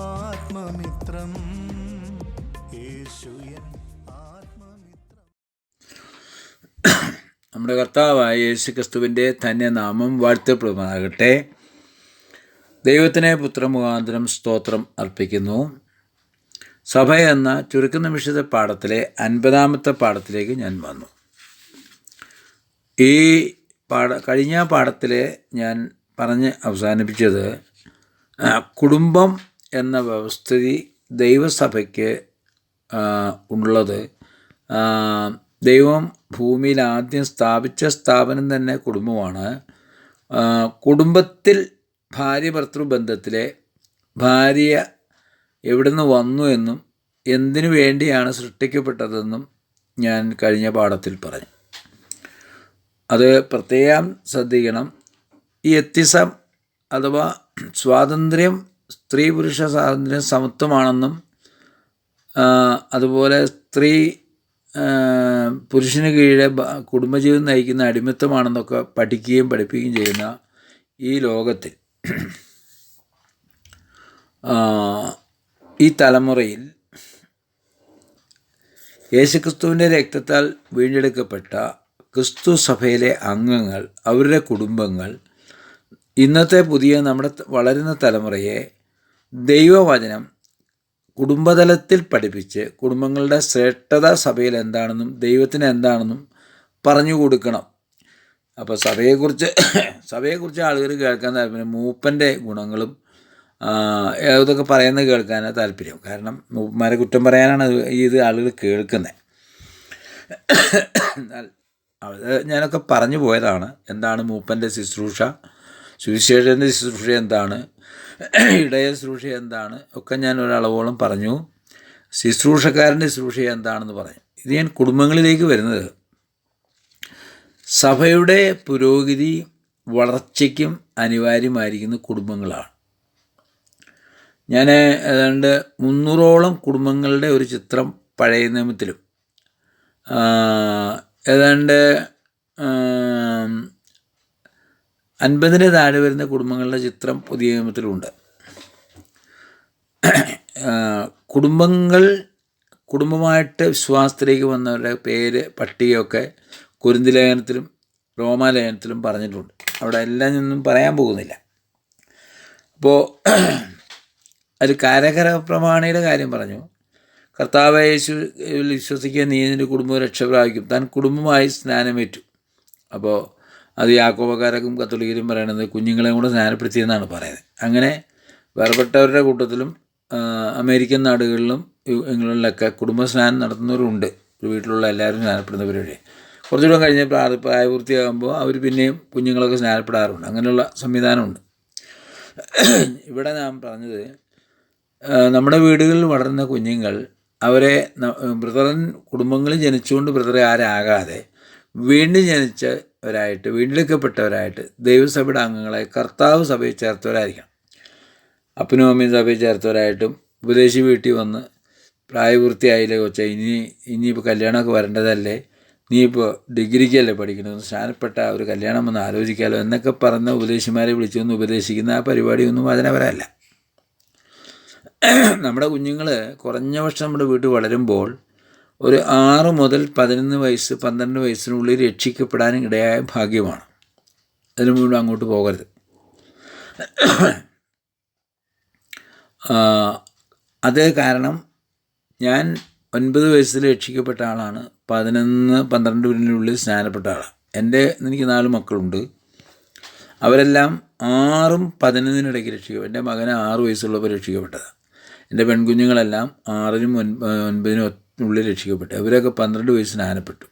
ആത്മമിത്രം. നമ്മുടെ കർത്താവായ യേശു ക്രിസ്തുവിന്റെ തന്നെ നാമം വാഴ്ത്തപ്പെടുമാകട്ടെ ദൈവത്തിനെ പുത്രമുഖാന്തരം സ്തോത്രം അർപ്പിക്കുന്നു. സഭ എന്ന ചുരുക്ക നിമിഷത്തെ പാഠത്തിലെ അൻപതാമത്തെ പാഠത്തിലേക്ക് ഞാൻ വന്നു. ഈ പാഠ കഴിഞ്ഞ പാഠത്തിലെ ഞാൻ പറഞ്ഞ് അവസാനിപ്പിച്ചത് കുടുംബം എന്ന വ്യവസ്ഥിതി ദൈവസഭയ്ക്ക് ഉള്ളത്. ദൈവം ഭൂമിയിൽ ആദ്യം സ്ഥാപിച്ച സ്ഥാപനം തന്നെ കുടുംബമാണ്. കുടുംബത്തിൽ ഭാര്യ ഭർത്തൃ ബന്ധത്തിലെ ഭാര്യ എവിടുന്ന് വന്നു എന്നും എന്തിനു വേണ്ടിയാണ് സൃഷ്ടിക്കപ്പെട്ടതെന്നും ഞാൻ കഴിഞ്ഞ പാഠത്തിൽ പറഞ്ഞു. അത് പ്രത്യേകം ശ്രദ്ധിക്കണം. ഈ എത്തിസം അഥവാ സ്വാതന്ത്ര്യം സ്ത്രീ പുരുഷ സ്വാതന്ത്ര്യം സമത്വമാണെന്നും അതുപോലെ സ്ത്രീ പുരുഷന് കീഴെ കുടുംബജീവിതം നയിക്കുന്ന അടിമത്തമാണെന്നൊക്കെ പഠിക്കുകയും പഠിപ്പിക്കുകയും ചെയ്യുന്ന ഈ ലോകത്തിൽ ഈ തലമുറയിൽ യേശുക്രിസ്തുവിന്റെ രക്തത്താൽ വീണ്ടെടുക്കപ്പെട്ട ക്രിസ്തു സഭയിലെ അംഗങ്ങൾ അവരുടെ കുടുംബങ്ങൾ ഇന്നത്തെ പുതിയ നമ്മുടെ വളരുന്ന തലമുറയെ ദൈവവചനം കുടുംബതലത്തിൽ പഠിപ്പിച്ച് കുടുംബങ്ങളുടെ ശ്രേഷ്ഠത സഭയിൽ എന്താണെന്നും ദൈവത്തിന് എന്താണെന്നും പറഞ്ഞു കൊടുക്കണം. അപ്പോൾ സഭയെക്കുറിച്ച് സഭയെക്കുറിച്ച് ആളുകൾ കേൾക്കാൻ താല്പര്യം മൂപ്പന്റെ ഗുണങ്ങളും ഇതൊക്കെ പറയുന്നത് കേൾക്കാനാണ് താല്പര്യം. കാരണം മൂപ്പന്മാരെ കുറ്റം പറയാനാണ് ഇത് ആളുകൾ കേൾക്കുന്നത് അത് ഞാനൊക്കെ പറഞ്ഞു പോയതാണ്. എന്താണ് മൂപ്പന്റെ ശുശ്രൂഷ? സുവിശേഷന്റെ ശുശ്രൂഷ എന്താണ്? ഇടയ ശുശ്രൂഷ എന്താണ്? ഒക്കെ ഞാൻ ഒരളവോളം പറഞ്ഞു. ശുശ്രൂഷക്കാരന്റെ ശുശ്രൂഷ എന്താണെന്ന് പറഞ്ഞു ഇത് ഞാൻ കുടുംബങ്ങളിലേക്ക് വരുന്നത്. സഭയുടെ പുരോഗതി വളർച്ചയ്ക്കും അനിവാര്യമായിരിക്കുന്ന കുടുംബങ്ങളാണ്. ഞാൻ ഏതാണ്ട് മുന്നൂറോളം കുടുംബങ്ങളുടെ ഒരു ചിത്രം പഴയ നിയമത്തിലും ഏതാണ്ട് അൻപതിന് താഴെ വരുന്ന കുടുംബങ്ങളുടെ ചിത്രം പുതിയ നിയമത്തിലുണ്ട്. കുടുംബങ്ങൾ കുടുംബമായിട്ട് വിശ്വാസത്തിലേക്ക് വന്നവരുടെ പേര് പട്ടികയൊക്കെ കുരുന്തി ലേഖനത്തിലും റോമാലേഖനത്തിലും പറഞ്ഞിട്ടുണ്ട്. അവിടെ എല്ലാം ഒന്നും പറയാൻ പോകുന്നില്ല. അപ്പോൾ അതിൽ കാരകര പ്രമാണിയുടെ കാര്യം പറഞ്ഞു. കർത്താവ് യേശു വിശ്വസിക്കുക നീ നിന്റെ കുടുംബം രക്ഷപ്രാപിക്കും. താൻ കുടുംബമായി സ്നാനമേറ്റു. അപ്പോൾ അത് യാക്കോബക്കാരക്കും കത്തോലിക്കരും പറയണത് കുഞ്ഞുങ്ങളെയും കൂടെ സ്നാനപ്പെടുത്തിയെന്നാണ് പറയുന്നത്. അങ്ങനെ വേർപെട്ടവരുടെ കൂട്ടത്തിലും അമേരിക്കൻ നാടുകളിലും ഇങ്ങനെയുള്ളൊക്കെ കുടുംബ സ്നാനം നടത്തുന്നവരുണ്ട്. വീട്ടിലുള്ള എല്ലാവരും സ്നാനപ്പെടുന്നവരുടെ കുറച്ചുകൂടെ കഴിഞ്ഞ് പ്രായ പ്രായപൂർത്തിയാകുമ്പോൾ അവർ പിന്നെയും കുഞ്ഞുങ്ങളൊക്കെ സ്നാനപ്പെടാറുണ്ട്. അങ്ങനെയുള്ള സംവിധാനമുണ്ട്. ഇവിടെ ഞാൻ പറഞ്ഞത് നമ്മുടെ വീടുകളിൽ വളരുന്ന കുഞ്ഞുങ്ങൾ അവരെ ബ്രദറൻ കുടുംബങ്ങളിൽ ജനിച്ചുകൊണ്ട് ബ്രദറെ ആരാകാതെ വീണ്ടും ജനിച്ചവരായിട്ട് വീണ്ടെടുക്കപ്പെട്ടവരായിട്ട് ദൈവസഭയുടെ അംഗങ്ങളെ കർത്താവ് സഭയിൽ ചേർത്തവരായിരിക്കണം. അപ്പനും അമ്മയും സഭയിൽ ചേർത്തവരായിട്ടും ഉപദേശി വീട്ടിൽ വന്ന് പ്രായപൂർത്തിയായില്ലേ കൊച്ച ഇനി ഇനിയിപ്പോൾ കല്യാണമൊക്കെ വരേണ്ടതല്ലേ? നീ ഇപ്പോൾ ഡിഗ്രിക്കല്ലേ പഠിക്കുന്നത് സ്ഥാനപ്പെട്ട ഒരു കല്യാണം വന്ന് ആലോചിക്കാമല്ലോ എന്നൊക്കെ പറഞ്ഞ ഉപദേശിമാരെ വിളിച്ചൊന്ന് ഉപദേശിക്കുന്ന ആ പരിപാടിയൊന്നും വചനപരമല്ല നമ്മുടെ കുഞ്ഞുങ്ങൾ കുറഞ്ഞ വർഷം നമ്മുടെ വീട്ടിൽ വളരുമ്പോൾ ഒരു ആറ് മുതൽ പതിനൊന്ന് വയസ്സ് പന്ത്രണ്ട് വയസ്സിനുള്ളിൽ രക്ഷിക്കപ്പെടാനും ഇടയായ ഭാഗ്യമാണ്. അതിനു മുമ്പ് അങ്ങോട്ട് പോകരുത്. അത് കാരണം ഞാൻ ഒൻപത് വയസ്സിൽ രക്ഷിക്കപ്പെട്ട ആളാണ് പതിനൊന്ന് പന്ത്രണ്ട് മിനിറ്റിനുള്ളിൽ സ്നാനപ്പെട്ട ആളാണ് എന്റെ എനിക്ക് നാല് മക്കളുണ്ട്. അവരെല്ലാം ആറും പതിനൊന്നിനിടയ്ക്ക് രക്ഷിക്കും. എന്റെ മകന് ആറ് വയസ്സുള്ളപ്പോൾ രക്ഷിക്കപ്പെട്ടതാണ് എന്റെ പെൺകുഞ്ഞുങ്ങളെല്ലാം ആറിനും ഒൻപ ഒൻപതിനും ഉള്ളിൽ രക്ഷിക്കപ്പെട്ടു. അവരൊക്കെ പന്ത്രണ്ട് വയസ്സ് സ്നാനപ്പെട്ടു.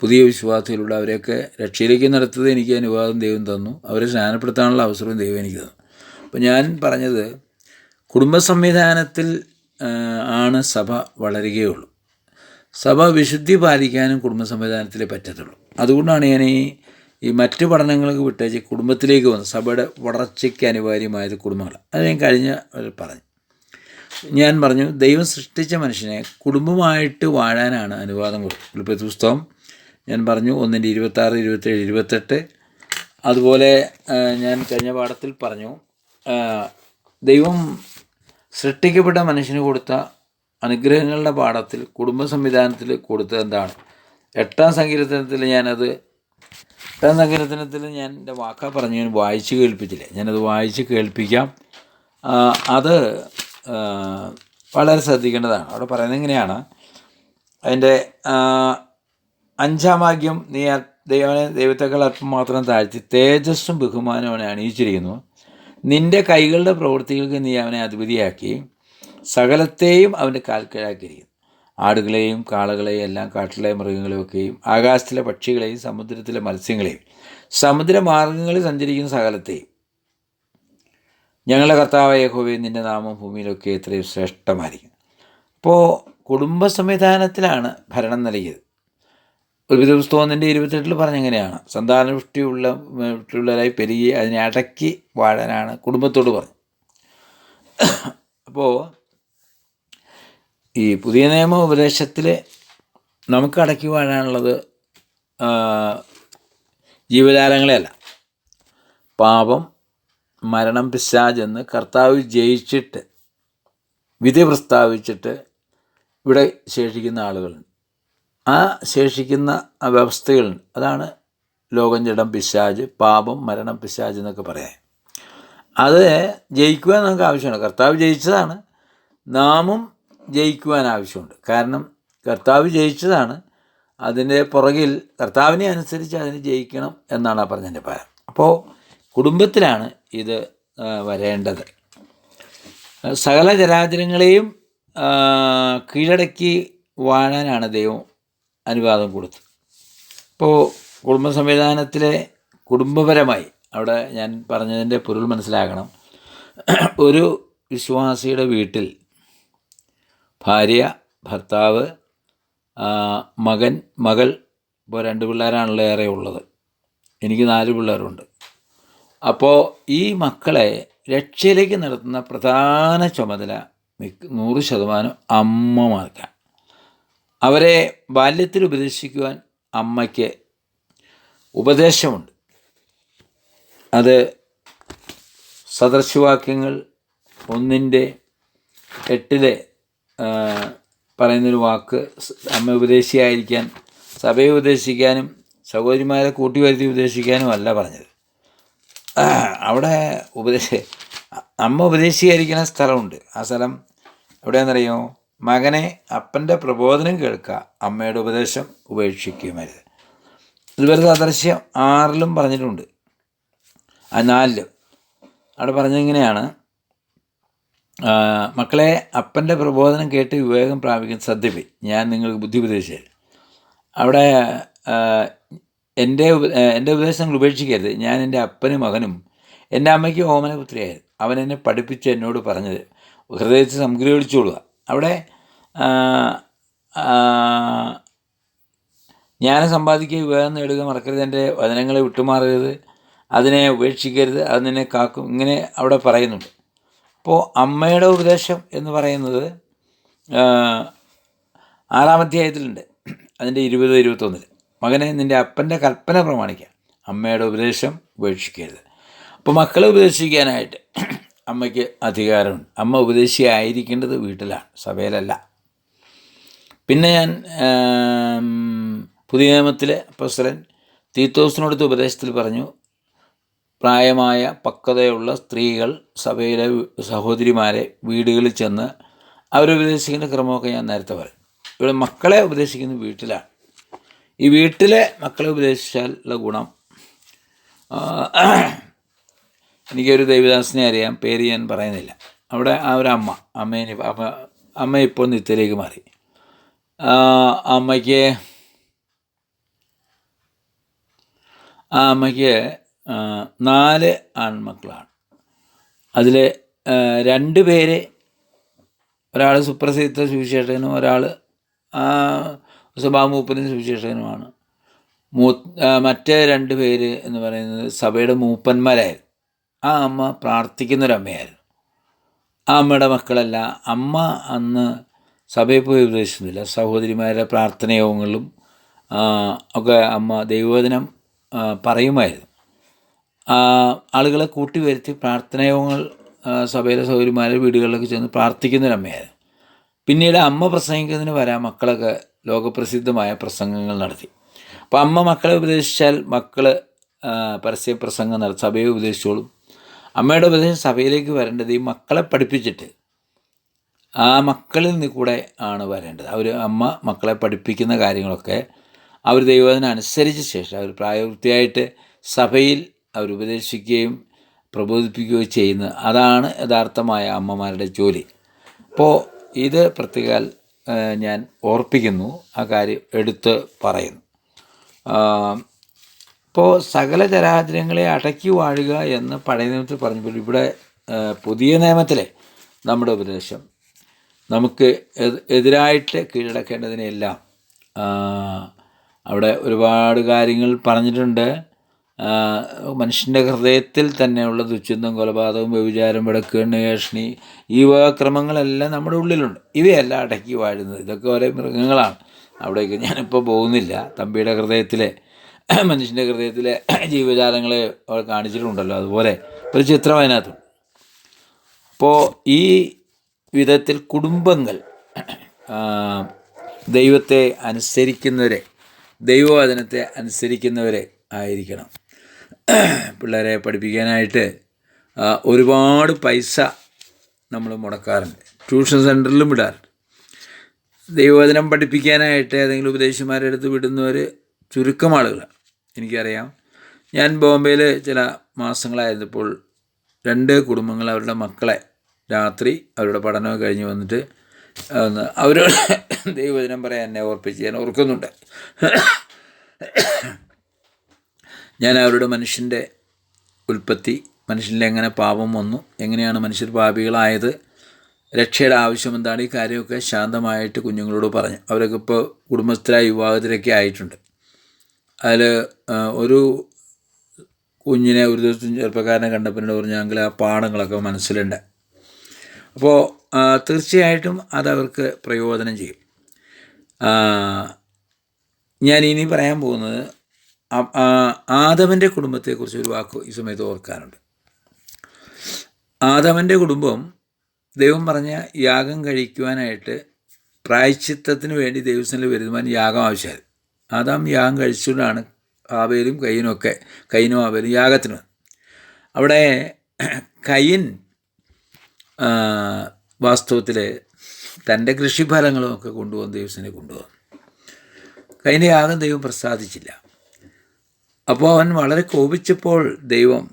പുതിയ വിശ്വാസത്തിലുള്ള അവരെയൊക്കെ രക്ഷയിലേക്ക് നടത്തത് എനിക്ക് അനുവാദം ദൈവം തന്നു. അവരെ സ്നാനപ്പെടുത്താനുള്ള അവസരവും ദൈവം എനിക്ക് തന്നു. അപ്പോൾ ഞാൻ പറഞ്ഞത് കുടുംബ സംവിധാനത്തിൽ ആണ് സഭ വളരുകയുള്ളൂ. സഭ വിശുദ്ധി പാലിക്കാനും കുടുംബ സംവിധാനത്തിലേ പറ്റത്തുള്ളൂ. അതുകൊണ്ടാണ് ഞാൻ ഈ ഈ മറ്റ് പഠനങ്ങൾക്ക് വിട്ടേച്ച് കുടുംബത്തിലേക്ക് വന്നത്. സഭയുടെ വളർച്ചയ്ക്ക് അനിവാര്യമായത് കുടുംബങ്ങൾ അത് ഞാൻ കഴിഞ്ഞ പറഞ്ഞു. ഞാൻ പറഞ്ഞു ദൈവം സൃഷ്ടിച്ച മനുഷ്യനെ കുടുംബമായിട്ട് വാഴാനാണ് അനുവാദം കൊടുത്തത് പുസ്തകം. ഞാൻ പറഞ്ഞു ഒന്നിന്റെ ഇരുപത്താറ് ഇരുപത്തേഴ് ഇരുപത്തെട്ട്. അതുപോലെ ഞാൻ കഴിഞ്ഞ പാഠത്തിൽ പറഞ്ഞു ദൈവം സൃഷ്ടിക്കപ്പെട്ട മനുഷ്യന് കൊടുത്ത അനുഗ്രഹങ്ങളുടെ പാഠത്തിൽ കുടുംബ സംവിധാനത്തിൽ കൊടുത്തത് എന്താണ്? എട്ടാം സങ്കീർത്തനത്തിൽ ഞാനത് എട്ടാം സങ്കീർത്തനത്തിൽ ഞാൻ എന്റെ വാക്ക പറഞ്ഞു ഞാൻ വായിച്ച് കേൾപ്പിച്ചില്ല? ഞാനത് വായിച്ച് കേൾപ്പിക്കാം. അത് വളരെ ശ്രദ്ധിക്കേണ്ടതാണ്. അവിടെ പറയുന്നത് എങ്ങനെയാണ് അതിന്റെ അഞ്ചാം വാക്യം നീ ദൈവനെ ദൈവത്തെക്കാൾ അല്പം മാത്രം താഴ്ത്തി തേജസ്സും ബഹുമാനവും അവനെ അണിയിച്ചിരിക്കുന്നു. നിന്റെ കൈകളുടെ പ്രവൃത്തികൾക്ക് നീ അവനെ അധിപതിയാക്കി. സകലത്തെയും അവന്റെ കാൽക്കീഴാക്കിയിരിക്കുന്നു ആടുകളെയും കാളകളെയും എല്ലാം കാട്ടിലെ മൃഗങ്ങളെയൊക്കെയും ആകാശത്തിലെ പക്ഷികളെയും സമുദ്രത്തിലെ മത്സ്യങ്ങളെയും. സമുദ്രമാർഗങ്ങളിൽ സഞ്ചരിക്കുന്ന സകലത്തെയും. ഞങ്ങളുടെ കർത്താവായ യഹോവേ നിന്റെ നാമം ഭൂമിയിലൊക്കെ എത്രയും ശ്രേഷ്ഠമായിരിക്കും അപ്പോൾ കുടുംബ സംവിധാനത്തിലാണ് ഭരണം നൽകിയത്. ഒരു പുസ്തകത്തിന്റെ ഇരുപത്തെട്ടിൽ പറഞ്ഞെങ്ങനെയാണ്. സന്താനപുഷ്ടിയുള്ള വൃഷ്ടിയുള്ളവരായി പെരുകി അതിനെ അടക്കി വാഴാനാണ് കുടുംബത്തോട് പറഞ്ഞു അപ്പോൾ ഈ പുതിയ നിയമ ഉപദേശത്തിൽ നമുക്ക് അടക്കി വാഴാനുള്ളത് ജീവജാലങ്ങളെയല്ല പാപം മരണം പിശാജെന്ന് കർത്താവ് ജയിച്ചിട്ട് വിധി പ്രസ്താവിച്ചിട്ട് ഇവിടെ ശേഷിക്കുന്ന ആളുകളുണ്ട്. ആ ശേഷിക്കുന്ന വ്യവസ്ഥകളുണ്ട് അതാണ് ലോകം ജഡം പിശാജ് പാപം മരണം പിശാജ് എന്നൊക്കെ പറയാം അത് ജയിക്കുവാൻ നമുക്ക് ആവശ്യമാണ്. കർത്താവ് ജയിച്ചതാണ്. നാമും ജയിക്കുവാൻ ആവശ്യമുണ്ട്. കാരണം കർത്താവ് ജയിച്ചതാണ്. അതിന്റെ പുറകിൽ കർത്താവിനെ അനുസരിച്ച് അതിന് ജയിക്കണം എന്നാണ് പറഞ്ഞതിന്റെ പാരം അപ്പോൾ കുടുംബത്തിലാണ് ഇത് വരേണ്ടത്. സകല ജരാചരങ്ങളെയും കീഴടക്കി വാഴാനാണ് ദൈവം അനുവാദം കൊടുത്തത്. ഇപ്പോൾ കുടുംബ സംവിധാനത്തിലെ കുടുംബപരമായി അവിടെ ഞാൻ പറഞ്ഞതിന്റെ പൊരുൾ മനസ്സിലാക്കണം ഒരു വിശ്വാസിയുടെ വീട്ടിൽ ഭാര്യ ഭർത്താവ് മകൻ മകൾ ഇപ്പോൾ രണ്ട് പിള്ളേരാണല്ലോ ഏറെ ഉള്ളത് എനിക്ക് നാല് പിള്ളേരുണ്ട്. അപ്പോൾ ഈ മക്കളെ രക്ഷയിലേക്ക് നടത്തുന്ന പ്രധാന ചുമതല നൂറ് ശതമാനം അമ്മമാർക്കാണ് അവരെ ബാല്യത്തിൽ ഉപദേശിക്കുവാൻ അമ്മയ്ക്ക് ഉപദേശമുണ്ട്. അത് സദൃശവാക്യങ്ങൾ ഒന്നിന്റെ എട്ടിലെ പറയുന്നൊരു വാക്ക് അമ്മ ഉപദേശിയായിരിക്കാൻ സഭയെ ഉപദേശിക്കാനും സഹോദരിമാരെ കൂട്ടി വരുത്തി ഉപദേശിക്കാനും അല്ല പറഞ്ഞത്. അവിടെ ഉപദേശ അമ്മ ഉപദേശിക്കാതിരിക്കുന്ന സ്ഥലമുണ്ട്. ആ സ്ഥലം എവിടെയാണെന്നറിയോ മകനെ അപ്പന്റെ പ്രബോധനം കേൾക്കുക അമ്മയുടെ ഉപദേശം ഉപേക്ഷിക്കുകയുമരുത് ഇതുവരെ സദൃശ്യം ആറിലും പറഞ്ഞിട്ടുണ്ട്. ആ നാലിലും. അവിടെ പറഞ്ഞിങ്ങനെയാണ് മക്കളെ അപ്പന്റെ പ്രബോധനം കേട്ട് വിവേകം പ്രാപിക്കുന്ന സദ്യപി. ഞാൻ നിങ്ങൾക്ക് ബുദ്ധി ഉപദേശിച്ചു അവിടെ എന്റെ എന്റെ ഉപദേശങ്ങൾ ഉപേക്ഷിക്കരുത്. ഞാൻ എന്റെ അപ്പനും മകനും എന്റെ അമ്മയ്ക്ക് ഓമനപുത്രിയായിരുന്നു അവൻ എന്നെ പഠിപ്പിച്ച് എന്നോട് പറഞ്ഞത്. ഹൃദയത്തിൽ സംഗ്രഹിച്ചോളുക അവിടെ ജ്ഞാനം സമ്പാദിക്കുക വിവേകം നേടുക മറക്കരുത്. എന്റെ വചനങ്ങളെ വിട്ടുമാറരുത്. അതിനെ ഉപേക്ഷിക്കരുത്. അത് നിന്നെ കാക്കും. ഇങ്ങനെ അവിടെ പറയുന്നുണ്ട്. അപ്പോൾ അമ്മയുടെ ഉപദേശം എന്ന് പറയുന്നത് ആറാമധ്യായത്തിലുണ്ട് അതിന്റെ ഇരുപത് ഇരുപത്തൊന്നിൽ മകനെ നിന്റെ അപ്പന്റെ കൽപ്പന പ്രമാണിക്കുക അമ്മയുടെ ഉപദേശം ഉപേക്ഷിക്കരുത്. അപ്പോൾ മക്കളെ ഉപദേശിക്കാനായിട്ട് അമ്മയ്ക്ക് അധികാരമുണ്ട്. അമ്മ ഉപദേശിയായിരിക്കേണ്ടത് വീട്ടിലാണ് സഭയിലല്ല. പിന്നെ ഞാൻ പുതിയ നിയമത്തിലെ അപ്പോസ്തലൻ തീത്തോസിനോടുത്ത ഉപദേശത്തിൽ പറഞ്ഞു പ്രായമായ പക്വതയുള്ള സ്ത്രീകൾ സഭയിലെ സഹോദരിമാരെ വീടുകളിൽ ചെന്ന് അവരുപദേശിക്കുന്ന ക്രമമൊക്കെ ഞാൻ നേരത്തെ പറയും. ഇവിടെ മക്കളെ ഉപദേശിക്കുന്നത് വീട്ടിലാണ്. ഈ വീട്ടിലെ മക്കളെ ഉപദേശിച്ചാൽ ഉള്ള ഗുണം എനിക്കൊരു ദേവിദാസിനെ അറിയാം. പേര് ഞാൻ പറയുന്നില്ല. അവിടെ ആ ഒരു അമ്മ അമ്മേനെ അമ്മ അമ്മ ഇപ്പോൾ നിത്യയിലേക്ക് മാറി. അമ്മയ്ക്ക് ആ അമ്മയ്ക്ക് നാല് ആൺമക്കളാണ്. അതിൽ രണ്ട് പേര് ഒരാൾ സുപ്രസിദ്ധ സുവിശേഷകനും ഒരാൾ സഭാമൂപ്പനും സുവിശേഷകനുമാണ്. മൂ മറ്റേ രണ്ട് പേര് എന്ന് പറയുന്നത് സഭയുടെ മൂപ്പന്മാരായിരുന്നു. ആ അമ്മ പ്രാർത്ഥിക്കുന്നൊരമ്മയായിരുന്നു. ആ അമ്മയുടെ മക്കളല്ല അമ്മ അന്ന് സഭയിൽ പോയി ഉപദേശിക്കുന്നില്ല സഹോദരിമാരുടെ പ്രാർത്ഥനയോഗങ്ങളിലും ഒക്കെ അമ്മ ദൈവവചനം പറയുമായിരുന്നു. ആളുകളെ കൂട്ടി വരുത്തി പ്രാർത്ഥനയോഗങ്ങൾ സഭയിലെ സൗകര്യമാരെ വീടുകളിലൊക്കെ ചെന്ന് പ്രാർത്ഥിക്കുന്നൊരമ്മയായിരുന്നു. പിന്നീട് അമ്മ പ്രസംഗിക്കുന്നതിന് വരാം മക്കളൊക്കെ ലോകപ്രസിദ്ധമായ പ്രസംഗങ്ങൾ നടത്തി. അപ്പോൾ അമ്മ മക്കളെ ഉപദേശിച്ചാൽ മക്കൾ പരസ്യ പ്രസംഗം നടത്തി സഭയെ ഉപദേശിച്ചോളും. അമ്മയുടെ ഉപദേശം സഭയിലേക്ക് വരേണ്ടത് ഈ മക്കളെ പഠിപ്പിച്ചിട്ട് ആ മക്കളിൽ നിന്ന് കൂടെ ആണ് വരേണ്ടത്. അവർ അമ്മ മക്കളെ പഠിപ്പിക്കുന്ന കാര്യങ്ങളൊക്കെ അവർ ദൈവത്തിന് അനുസരിച്ച ശേഷം അവർ പ്രായവൃത്തിയായിട്ട് സഭയിൽ അവർ ഉപദേശിക്കുകയും പ്രബോധിപ്പിക്കുകയും ചെയ്യുന്നത്. അതാണ് യഥാർത്ഥമായ അമ്മമാരുടെ ജോലി. അപ്പോൾ ഇത് പ്രത്യേകാൽ ഞാൻ ഓർപ്പിക്കുന്നു ആ കാര്യം എടുത്ത് പറയുന്നു. ഇപ്പോൾ സകല ചരാചരങ്ങളെ അടക്കി വാഴുക എന്ന് പഴയ നിയമത്തിൽ പറഞ്ഞപ്പോൾ ഇവിടെ പുതിയ നിയമത്തിലെ നമ്മുടെ ഉപദേശം നമുക്ക് എതിരായിട്ട് കീഴടക്കേണ്ടതിനെല്ലാം അവിടെ ഒരുപാട് കാര്യങ്ങൾ പറഞ്ഞിട്ടുണ്ട്. മനുഷ്യന്റെ ഹൃദയത്തിൽ തന്നെയുള്ള ദുശ്ചിന്തം കൊലപാതകം വ്യഭിചാരം വിടക്കേണ് ഏഷണി ഈ വക നമ്മുടെ ഉള്ളിലുണ്ട്. ഇവയല്ല അടക്കി വാഴുന്നത് ഇതൊക്കെ ഓരോ മൃഗങ്ങളാണ്. അവിടേക്ക് ഞാനിപ്പോൾ പോകുന്നില്ല. തമ്പിയുടെ ഹൃദയത്തിലെ മനുഷ്യന്റെ ഹൃദയത്തിലെ ജീവജാലങ്ങളെ അവിടെ കാണിച്ചിട്ടുണ്ടല്ലോ. അതുപോലെ ഒരു ചിത്രം അതിനകത്തുണ്ട്. അപ്പോൾ ഈ വിധത്തിൽ കുടുംബങ്ങൾ ദൈവത്തെ അനുസരിക്കുന്നവരെ ദൈവവചനത്തെ അനുസരിക്കുന്നവരെ ആയിരിക്കണം. പിള്ളേരെ പഠിപ്പിക്കാനായിട്ട് ഒരുപാട് പൈസ നമ്മൾ മുടക്കാറുണ്ട്. ട്യൂഷൻ സെന്ററിലും വിടാറുണ്ട്. ദൈവവചനം പഠിപ്പിക്കാനായിട്ട് ഏതെങ്കിലും ഉപദേശിമാരുടെ അടുത്ത് വിടുന്നവർ ചുരുക്കം ആളുകളാണ്. എനിക്കറിയാം. ഞാൻ ബോംബെയിൽ ചില മാസങ്ങളായിരുന്നപ്പോൾ രണ്ട് കുടുംബങ്ങൾ അവരുടെ മക്കളെ രാത്രി അവരുടെ പഠനമൊക്കെ കഴിഞ്ഞ് വന്നിട്ട് ഒന്ന് അവരോട് ദൈവവചനം പറയാൻ എന്നെ ഓർപ്പിച്ച് ഞാൻ ഓർക്കുന്നുണ്ട്. ഞാൻ അവരുടെ മനുഷ്യന്റെ ഉൽപ്പത്തി മനുഷ്യനിൽ എങ്ങനെ പാപം വന്നു എങ്ങനെയാണ് മനുഷ്യർ പാപികളായത് രക്ഷയുടെ ആവശ്യം എന്താണ് ഈ കാര്യമൊക്കെ ശാന്തമായിട്ട് കുഞ്ഞുങ്ങളോട് പറഞ്ഞു. അവരൊക്കെ ഇപ്പോൾ കുടുംബസ്ഥരായ വിവാഹത്തിലൊക്കെ ആയിട്ടുണ്ട്. അതിൽ ഒരു കുഞ്ഞിനെ ഒരു ദിവസം ചെറുപ്പക്കാരനെ കണ്ടപ്പോൾ പറഞ്ഞെങ്കിൽ ആ പാഠങ്ങളൊക്കെ മനസ്സിലുണ്ട്. അപ്പോൾ തീർച്ചയായിട്ടും അതവർക്ക് പ്രയോജനം ചെയ്യും. ഞാൻ ഇനി പറയാൻ പോകുന്നത് ആദവന്റെ കുടുംബത്തെക്കുറിച്ച് ഒരു വാക്ക് ഈ സമയത്ത് ഓർക്കാനുണ്ട് ആദവന്റെ കുടുംബം ദൈവം പറഞ്ഞ യാഗം കഴിക്കുവാനായിട്ട് പ്രായച്ചിത്തത്തിന് വേണ്ടി ദൈവസ്ഥനിൽ വരുവാൻ യാഗം ആവശ്യമായി ആദാം യാഗം കഴിച്ചുകൊണ്ടാണ് ആബേലും കയ്യനും ഒക്കെ കയ്യനും ആബേലും യാഗത്തിന്. അവിടെ കയ്യൻ വാസ്തവത്തിൽ തന്റെ കൃഷിഫലങ്ങളും ഒക്കെ കൊണ്ടുവന്ന് ദൈവത്തിനെ കൊണ്ടുവന്നു. കയ്യന്റെ യാഗം ദൈവം പ്രസാദിച്ചില്ല. അപ്പോൾ അവൻ വളരെ കോപിച്ചപ്പോൾ ദൈവം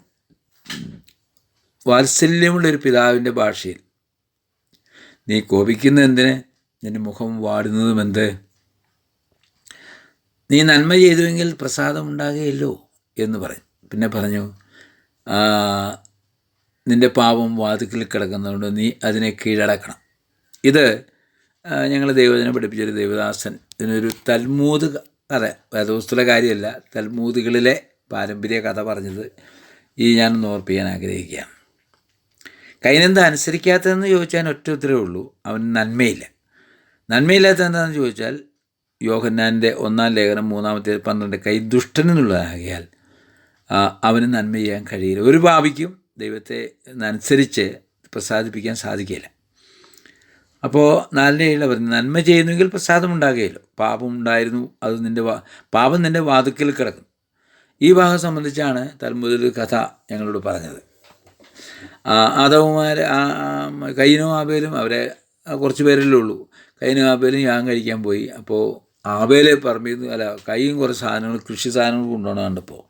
വാത്സല്യമുള്ളൊരു പിതാവിന്റെ ഭാഷയിൽ നീ കോപിക്കുന്ന എന്തിന്? നിന്റെ മുഖം വാടുന്നതും എന്ത്? നീ നന്മ ചെയ്തുവെങ്കിൽ പ്രസാദം ഉണ്ടാകുകയല്ലോ എന്ന് പറഞ്ഞു. പിന്നെ പറഞ്ഞു നിന്റെ പാപം വാതിക്കൽ കിടക്കുന്നതുകൊണ്ട് നീ അതിനെ കീഴടക്കണം. ഇത് ഞങ്ങൾ ദൈവജനെ പഠിപ്പിച്ചൊരു ദേവദാസൻ ഇതിനൊരു തൽമൂത് കഥ വേദപുസ്തുല കാര്യമല്ല. തൽമൂതുകളിലെ പാരമ്പര്യ കഥ പറഞ്ഞത് ഈ ഞാനൊന്ന് ഓർപ്പിക്കാൻ ആഗ്രഹിക്കുകയാണ്. കൈനെന്താ അനുസരിക്കാത്തതെന്ന് ചോദിച്ചാൽ ഒറ്റ ഉത്തരവേ ഉള്ളൂ. അവൻ നന്മയില്ല. നന്മയില്ലാത്ത എന്താണെന്ന് ചോദിച്ചാൽ യോഹന്നാന്റെ ഒന്നാം ലേഖനം മൂന്നാമത്തെ പന്ത്രണ്ട് കൈ ദുഷ്ടനെന്നുള്ളതാകിയാൽ അവന് നന്മ ചെയ്യാൻ കഴിയില്ല. ഒരു ഭാവിക്കും ദൈവത്തെ അനുസരിച്ച് പ്രസാദിപ്പിക്കാൻ സാധിക്കില്ല. അപ്പോൾ ഏഴിൽ പറഞ്ഞു നന്മ ചെയ്യുന്നുവെങ്കിൽ പ്രസാദം ഉണ്ടാകുകയില്ല പാപം ഉണ്ടായിരുന്നു അത് നിന്റെ പാപം നിന്റെ വാതുക്കൽ കിടക്കും. ഈ ഭാഗം സംബന്ധിച്ചാണ് തൽമുതൽ കഥ ഞങ്ങളോട് പറഞ്ഞത്. ആദവന്മാർ കൈനും ആബേലും അവരെ കുറച്ച് പേരല്ലേ ഉള്ളൂ. കൈനും ആബേലും ഞാൻ കഴിക്കാൻ പോയി. അപ്പോൾ ആബേലെ പറമ്പിൽ അല്ല കൈയും കുറച്ച് സാധനങ്ങൾ കൃഷി സാധനങ്ങൾ കൊണ്ടുപോകണം കണ്ടപ്പോൾ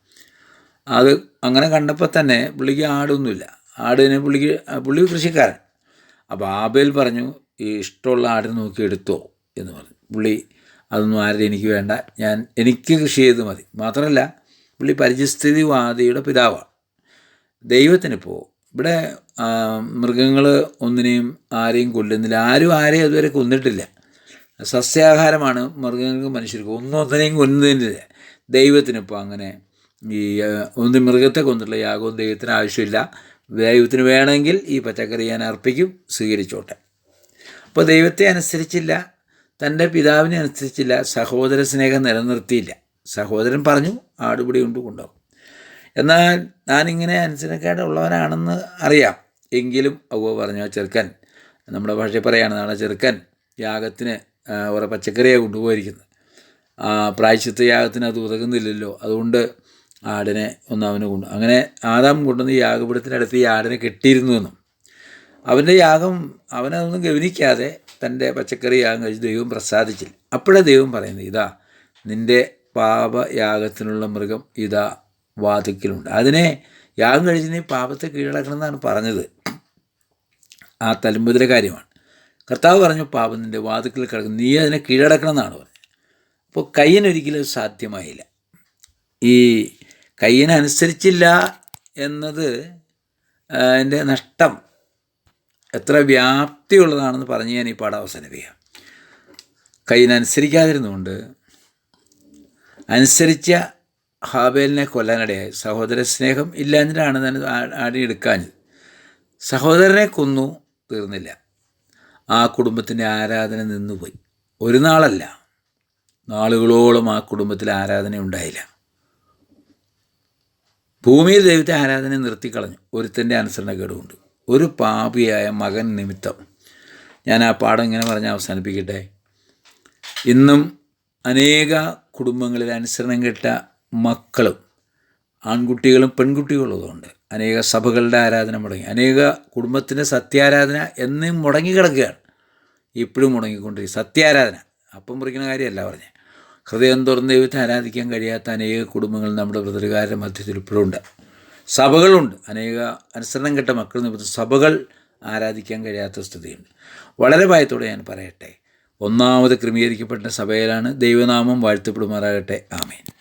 അത് അങ്ങനെ കണ്ടപ്പോൾ തന്നെ പുള്ളിക്ക് ആടൊന്നുമില്ല. ആടിനെ പുള്ളിക്ക് പുള്ളി കൃഷിക്കാരൻ. അപ്പോൾ ആബേൽ പറഞ്ഞു ഈ ഇഷ്ടമുള്ള ആടിനെ നോക്കി എടുത്തോ എന്ന് പറഞ്ഞു. പുള്ളി അതൊന്നും ആരുടെ എനിക്ക് വേണ്ട. ഞാൻ എനിക്ക് കൃഷി ചെയ്ത് മതി. മാത്രമല്ല പുള്ളി പരിസ്ഥിതിവാദിയുടെ പിതാവാണ്. ദൈവത്തിനിപ്പോൾ ഇവിടെ മൃഗങ്ങൾ ഒന്നിനെയും ആരെയും കൊല്ലുന്നില്ല. ആരും ആരെയും അതുവരെ കൊന്നിട്ടില്ല. സസ്യാഹാരമാണ് മൃഗങ്ങൾക്ക് മനുഷ്യർക്ക് ഒന്നും ഒന്നിനെയും കൊല്ലുന്നില്ല ദൈവത്തിനിപ്പോൾ അങ്ങനെ ഈ ഒന്ന് മൃഗത്തെ കൊന്നിട്ടുള്ള യാഗവും ദൈവത്തിന് ആവശ്യമില്ല. ദൈവത്തിന് വേണമെങ്കിൽ ഈ പച്ചക്കറി ഞാൻ അർപ്പിക്കും സ്വീകരിച്ചോട്ടെ. അപ്പോൾ ദൈവത്തെ അനുസരിച്ചില്ല തന്റെ പിതാവിനെ അനുസരിച്ചില്ല സഹോദര സ്നേഹം നിലനിർത്തിയില്ല. സഹോദരൻ പറഞ്ഞു ആടുപിടി കൊണ്ട് കൊണ്ടുപോകും. എന്നാൽ ഞാനിങ്ങനെ അനുസരണക്കേട് ഉള്ളവനാണെന്ന് അറിയാം. എങ്കിലും അവ പറഞ്ഞു ചെറുക്കൻ നമ്മുടെ ഭാഷയിൽ പറയുകയാണ് നാളെ ചെറുക്കൻ യാഗത്തിന് ഓരോ കുറേ പച്ചക്കറിയാണ് കൊണ്ടുപോയിരിക്കുന്നത്. ആ പ്രായശ്ചിത്ത യാഗത്തിന് അത് ഉതകുന്നില്ലല്ലോ. അതുകൊണ്ട് ആടിനെ ഒന്ന് അവന് കൊണ്ട് അങ്ങനെ ആദാം കൊണ്ടുവന്ന് യാഗപീഠത്തിനടുത്ത് ഈ ആടിനെ കെട്ടിയിരുന്നു എന്നും. അവന്റെ യാഗം അവനതൊന്നും ഗവനിക്കാതെ തന്റെ പച്ചക്കറി യാഗം കഴിച്ച് ദൈവം പ്രസാദിച്ചില്ല. അപ്പോഴേ ദൈവം പറയുന്നത് ഇതാ നിന്റെ പാപയാഗത്തിനുള്ള മൃഗം ഇതാ വാതിക്കലുണ്ട്. അതിനെ യാഗം കഴിച്ച് നീ പാപത്തെ കീഴടക്കണം എന്നാണ് പറഞ്ഞത്. ആ തലമുതിര കാര്യമാണ്. കർത്താവ് പറഞ്ഞു പാപം നിന്റെ വാതിക്കൽ കിടക്കും നീ അതിനെ കീഴടക്കണം എന്നാണ് പറഞ്ഞത്. അപ്പോൾ കയ്യനൊരിക്കലും സാധ്യമായില്ല. ഈ കയ്യനനുസരിച്ചില്ല എന്നത് എന്റെ നഷ്ടം എത്ര വ്യാപ്തിയുള്ളതാണെന്ന് പറഞ്ഞ് ഞാൻ ഈ പാഠം അവസാനിപ്പിക്കാം. കയ്യിനനുസരിക്കാതിരുന്നുകൊണ്ട് അനുസരിച്ച ഹാബേലിനെ കൊല്ലാനിടയായി. സഹോദര സ്നേഹം ഇല്ലാഞ്ഞിട്ടാണ് ഞാൻ ആടിയെടുക്കാഞ്ഞത് സഹോദരനെ കൊന്നു തീർന്നില്ല. ആ കുടുംബത്തിന്റെ ആരാധന നിന്നുപോയി. ഒരു നാളല്ല. നാളുകളോളം ആ കുടുംബത്തിൽ ആരാധന ഉണ്ടായില്ല. ഭൂമിയിൽ ദൈവത്തെ ആരാധന നിർത്തിക്കളഞ്ഞു. ഒരുത്തന്റെ അനുസരണക്കേടുമുണ്ട് ഒരു പാപിയായ മകൻ നിമിത്തം. ഞാൻ ആ പാഠം ഇങ്ങനെ പറഞ്ഞ് അവസാനിപ്പിക്കട്ടെ. ഇന്നും അനേക കുടുംബങ്ങളിൽ അനുസരണം കെട്ട മക്കളും ആൺകുട്ടികളും പെൺകുട്ടികളും ഉള്ളതുകൊണ്ട് അനേക സഭകളുടെ ആരാധന മുടങ്ങി അനേക കുടുംബത്തിന്റെ സത്യാരാധന എന്നും മുടങ്ങി കിടക്കുകയാണ് ഇപ്പോഴും മുടങ്ങിക്കൊണ്ടിരിക്കും സത്യാരാധന. അപ്പം മുറിക്കുന്ന കാര്യമല്ല പറഞ്ഞത് ഹൃദയം തുറന്ന് ദൈവത്തെ ആരാധിക്കാൻ കഴിയാത്ത അനേക കുടുംബങ്ങൾ നമ്മുടെ പ്രതികാര മധ്യത്തിൽ ഇപ്പോഴുണ്ട് സഭകളുണ്ട്. അനേക അനുസരണം കെട്ട മക്കൾ നിമിത്തം സഭകൾ ആരാധിക്കാൻ കഴിയാത്ത സ്ഥിതിയുണ്ട്. വളരെ ഭയത്തോടെ ഞാൻ പറയട്ടെ. ഒന്നാമത് ക്രമീകരിക്കപ്പെട്ട സഭയിലാണ് ദൈവനാമം വാഴ്ത്തപ്പെടുമാറാകട്ടെ. ആമേൻ.